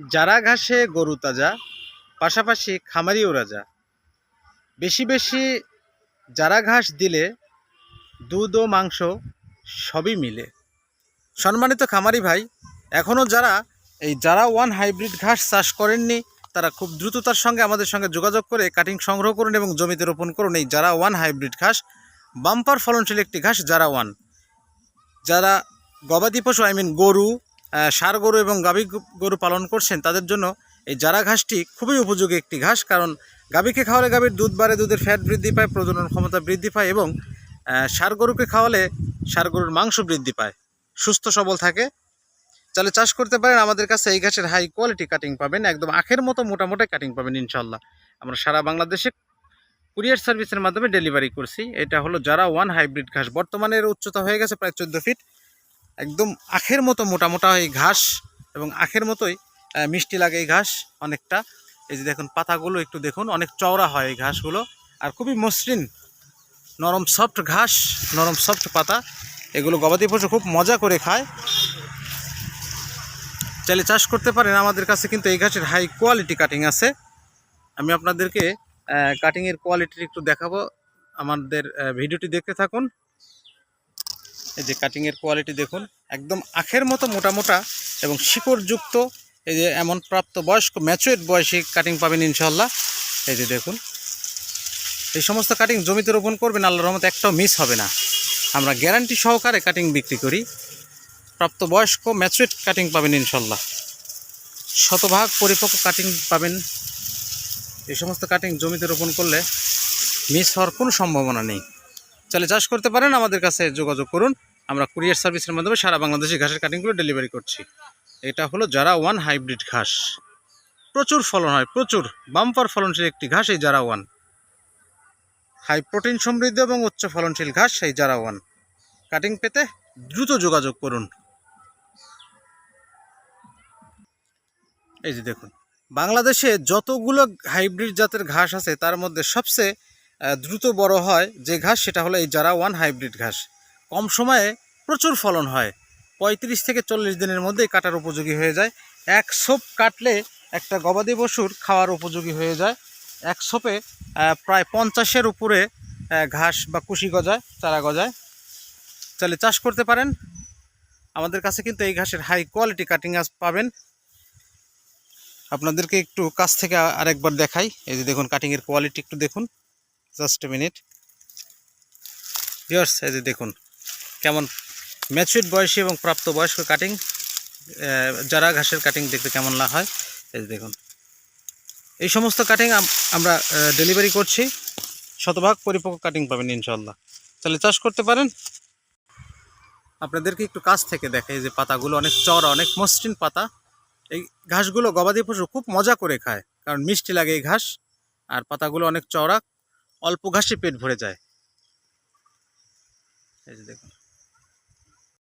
যারা ঘাসে গরু তাজা, পাশাপাশি খামারিও রাজা। বেশি বেশি যারা ঘাস দিলে দুধ ও মাংস সবই মিলে। সম্মানিত খামারি ভাই এখনও যারা এই যারা ওয়ান হাইব্রিড ঘাস চাষ করেননি, তারা খুব দ্রুততার সঙ্গে আমাদের সঙ্গে যোগাযোগ করে কাটিং সংগ্রহ করুন এবং জমিতে রোপণ করুন এই যারা ওয়ান হাইব্রিড ঘাস। বাম্পার ফলনশীল একটি ঘাস যারা ওয়ান। যারা গবাদি পশু, আই মিন গরু ষাঁড় গরু এবং গাভী গরু পালন করছেন, তাদের জন্য এই জারা ঘাসটি খুবই উপযোগী একটি ঘাস, কারণ গাভীকে খাওয়ালে গাভীর দুধ বাড়ে, দুধের ফ্যাট বৃদ্ধি পায়, প্রজনন ক্ষমতা বৃদ্ধি পায় এবং ষাঁড় গরুকে খাওয়ালে ষাঁড় গরুর মাংস বৃদ্ধি পায়। সুস্থ, সবল থাকে। তাহলে চাষ করতে পারেন, আমাদের কাছে এই ঘাসের হাই কোয়ালিটি কাটিং পাবেন, একদম আখের মতো মোটামোটা কাটিং পাবেন ইনশাল্লাহ আমরা সারা বাংলাদেশে কুরিয়ার সার্ভিসের মাধ্যমে ডেলিভারি করছি। এটা হলো যারা ওয়ান হাইব্রিড ঘাস। বর্তমানে উচ্চতা হয়ে গেছে প্রায় চোদ্দ ফিট একদম আখের মতো মোটা মোটা এই ঘাস এবং আখের মতোই মিষ্টি লাগে এই ঘাস অনেকটা। এই যে দেখুন, পাতাগুলো একটু দেখুন, অনেক চওড়া হয় এই ঘাসগুলো। আর খুবই মসৃণ, নরম সফট ঘাস, নরম সফট পাতা। এগুলো গবাদি পশু খুব মজা করে খায়। চাইলে চাষ করতে পারেন, আমাদের কাছে কিন্তু এই ঘাসের হাই কোয়ালিটি কাটিং আছে। আমি আপনাদেরকে কাটিংয়ের কোয়ালিটি একটু দেখাবো। আমাদের ভিডিওটি দেখতে থাকুন। এই যে কাটিংয়ের কোয়ালিটি দেখুন, একদম আখের মতো মোটা মোটা এবং শিকড়যুক্ত। এই যে এমন প্রাপ্ত বয়স্ক ম্যাচুয়েট বয়সী কাটিং পাবেন ইনশাল্লাহ এই যে দেখুন, এই সমস্ত কাটিং জমিতে রোপণ করবেন, আল্লাহর রহমতে একটাও মিস হবে না। আমরা গ্যারান্টি সহকারে কাটিং বিক্রি করি। প্রাপ্ত বয়স্ক ম্যাচুয়েট কাটিং পাবেন ইনশাল্লাহ শতভাগ পরিপক্ক কাটিং পাবেন। এই সমস্ত কাটিং জমিতে রোপণ করলে মিস হওয়ার কোনো সম্ভাবনা নেই। চাইলে চাষ করতে পারেন, আমাদের কাছে যোগাযোগ করুন। আমরা কুরিয়ার সার্ভিসের মাধ্যমে সারা বাংলাদেশে ঘাসের কাটিংগুলো ডেলিভারি করছি। এটা হলো যারা ওয়ান হাইব্রিড ঘাস। প্রচুর ফলন হয়, প্রচুর। বাম্পার ফলনশীল একটি ঘাস, এই যারা ওয়ান হাই প্রোটিন সমৃদ্ধ এবং উচ্চ ফলনশীল ঘাস এই যারা ওয়ান কাটিং পেতে দ্রুত যোগাযোগ করুন। এই যে দেখুন, বাংলাদেশে যতগুলো হাইব্রিড জাতের ঘাস আছে, তার মধ্যে সবচেয়ে দ্রুত বড় হয় যে ঘাস, সেটা হলো এই যারা ওয়ান হাইব্রিড ঘাস। কম সময়ে প্রচুর ফলন হয়। পঁয়ত্রিশ থেকে চল্লিশ দিনের মধ্যেই কাটার উপযোগী হয়ে যায়। এক সোপ কাটলে একটা গবাদি পশুর খাওয়ার উপযোগী হয়ে যায়। এক সোপে প্রায় পঞ্চাশের উপরে ঘাস বা কুশি গজায়, চারা গজায়। তাহলে চাষ করতে পারেন। আমাদের কাছে কিন্তু এই ঘাসের হাই কোয়ালিটি কাটিং আস পাবেন। আপনাদেরকে একটু কাছ থেকে আরেকবার দেখাই। এই যে দেখুন কাটিংয়ের কোয়ালিটি একটু দেখুন। Just a minute. ইয়ার্স এই যে দেখুন, কেমন ম্যাচুইড বয়সী এবং প্রাপ্ত বয়স্ক কাটিং যারা ঘাসের কাটিং দেখতে কেমন না হয়, এই যে দেখুন। এই সমস্ত কাটিং আমরা ডেলিভারি করছি, শতভাগ পরিপক্ক কাটিং পাবেন ইনশাল্লাহ তাহলে চাষ করতে পারেন। আপনাদেরকে একটু কাছ থেকে দেখে এই যে পাতাগুলো অনেক চওড়া অনেক মসৃণ পাতা। এই ঘাসগুলো গবাদি পশু খুব মজা করে খায়, কারণ মিষ্টি লাগে এই ঘাস, আর পাতাগুলো অনেক চওড়া অল্প ঘাসে পেট ভরে যায়। দেখুন।